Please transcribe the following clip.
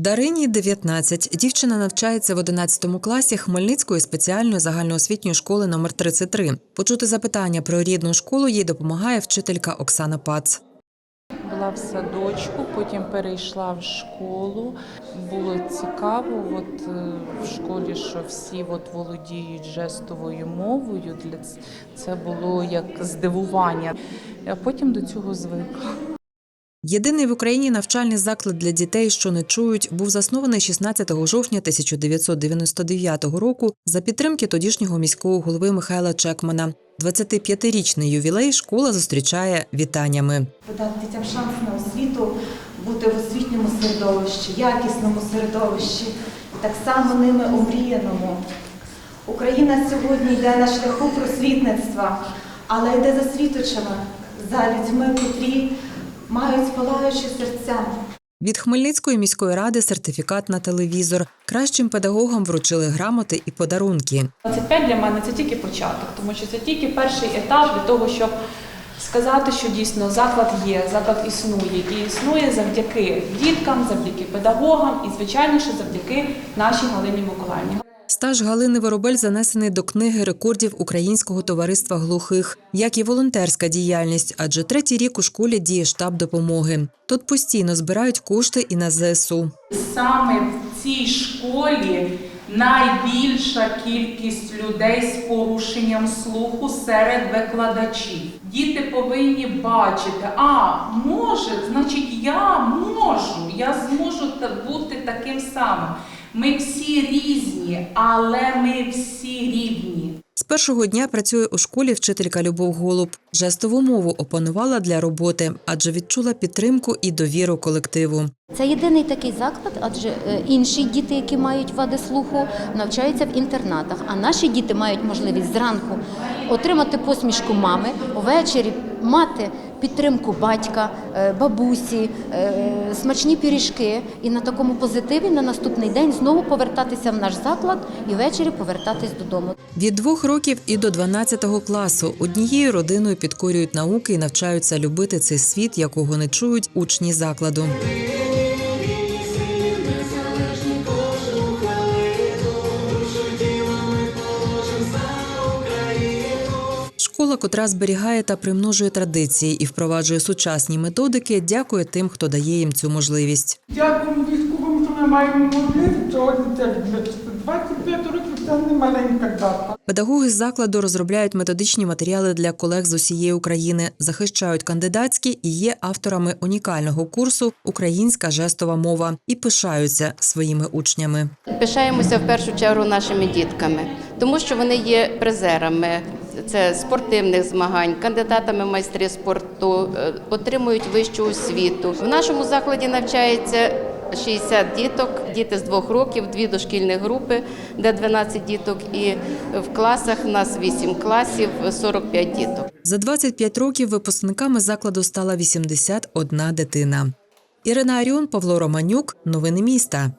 Дарині 19. Дівчина навчається в 11 класі Хмельницької спеціальної загальноосвітньої школи номер 33. Почути запитання про рідну школу їй допомагає вчителька Оксана Пац. Була в садочку, потім перейшла в школу. Було цікаво, от е, в школі, що всі от володіють жестовою мовою. Для це було як здивування. А потім до цього звикла. Єдиний в Україні навчальний заклад для дітей, що не чують, був заснований 16 жовтня 1999 року за підтримки тодішнього міського голови Михайла Чекмана. 25-річний ювілей школа зустрічає вітаннями. Подати дітям шанс на освіту, бути в освітньому середовищі, якісному середовищі, так само ними омріяному. Україна сьогодні йде на шляху просвітництва, але йде за світочами, за людьми, котрі мають спалаючі серця. Від Хмельницької міської ради сертифікат на телевізор. Кращим педагогам вручили грамоти і подарунки. 25 для мене це тільки початок, тому що це тільки перший етап для того, щоб сказати, що дійсно заклад є, заклад існує і існує завдяки діткам, завдяки педагогам і, звичайно, що завдяки нашій Галині Миколаївні. Стаж Галини Воробель занесений до книги рекордів Українського товариства глухих, як і волонтерська діяльність, адже третій рік у школі діє штаб допомоги. Тут постійно збирають кошти і на ЗСУ. Саме в цій школі найбільша кількість людей з порушенням слуху серед викладачів. Діти повинні бачити, а може, значить, я можу, я зможу бути таким самим. Ми всі різні, але ми всі рівні. З першого дня працює у школі вчителька Любов Голуб. Жестову мову опанувала для роботи, адже відчула підтримку і довіру колективу. Це єдиний такий заклад, адже е, інші діти, які мають вади слуху, навчаються в інтернатах. А наші діти мають можливість зранку отримати посмішку мами, ввечері мати підтримку батька, е, бабусі, е, смачні пиріжки. І на такому позитиві на наступний день знову повертатися в наш заклад і ввечері повертатись додому. Від двох років і до 12 класу однією родиною підкорюють науки і навчаються любити цей світ, якого не чують учні закладу. Школа, котра зберігає та примножує традиції і впроваджує сучасні методики, дякує тим, хто дає їм цю можливість. Дякуємо військовим, що ми маємо можливість сьогодні це 25 років це не маленька дата. Педагоги з закладу розробляють методичні матеріали для колег з усієї України, захищають кандидатські і є авторами унікального курсу Українська жестова мова і пишаються своїми учнями. Пишаємося в першу чергу нашими дітками, тому що вони є призерами. Це спортивних змагань, кандидатами в майстри спорту, е, отримують вищу освіту. В нашому закладі навчається 60 діток, діти з двох років, дві дошкільні групи, де 12 діток, і в класах у нас 8 класів, 45 діток. За 25 років випускниками закладу стала 81 дитина. Ірина Аріон, Павло Романюк. Новини міста.